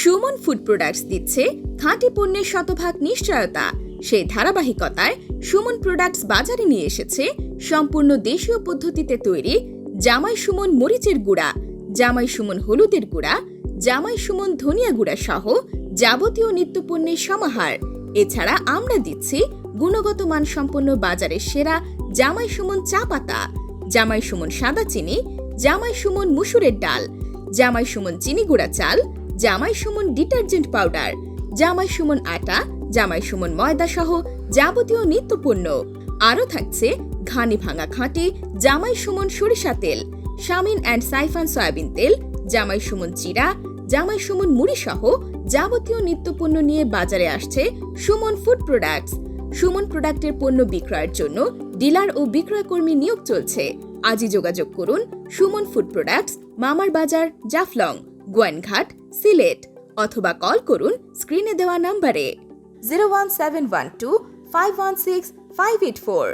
Suman food products দিচ্ছে খাঁটি পণ্যের শতভাগ নিশ্চয়তা। সেই ধারাবাহিকতায় সুমন প্রোডাক্টস বাজারে নিয়ে এসেছে সম্পূর্ণ দেশীয় পদ্ধতিতে তৈরি জামাই সুমন মরিচের গুঁড়া, জামাই সুমন হলুদের গুঁড়া, জামাই সুমন ধনিয়া গুঁড়া সহ যাবতীয় নিত্যপণ্যের সমাহার। এছাড়া আমরা দিচ্ছি গুণগত মানসম্পন্ন বাজারের সেরা জামাই সুমন চা পাতা, জামাই সুমন সাদা চিনি, জামাই সুমন মুসুরের ডাল, জামাই সুমন চিনি গুঁড়া চাল জামাই সুমন ডিটারজেন্ট পাউডার, জামাই সুমন আটা, জামাই সুমন ময়দা সহ যাবতীয় নিত্যপণ্য। আরও থাকছে ঘানি ভাঙা খাঁটি জামাই সুমন সরিষা তেল, শামিন অ্যান্ড সাইফান সয়াবিন তেল, জামাই সুমন চিরা, জামাই সুমন মুড়ি সহ যাবতীয় নিত্যপণ্য নিয়ে বাজারে আসছে সুমন ফুড প্রোডাক্টস। সুমন প্রোডাক্টের পণ্য বিক্রয়ের জন্য ডিলার ও বিক্রয় কর্মী নিয়োগ চলছে। আজই যোগাযোগ করুন সুমন ফুড প্রোডাক্টস, মামার বাজার, জাফলং, গোয়াইনঘাট সিলেট অথবা কল করুন স্ক্রিনে দেওয়া নম্বরে। Zero one seven one two five one six five eight four.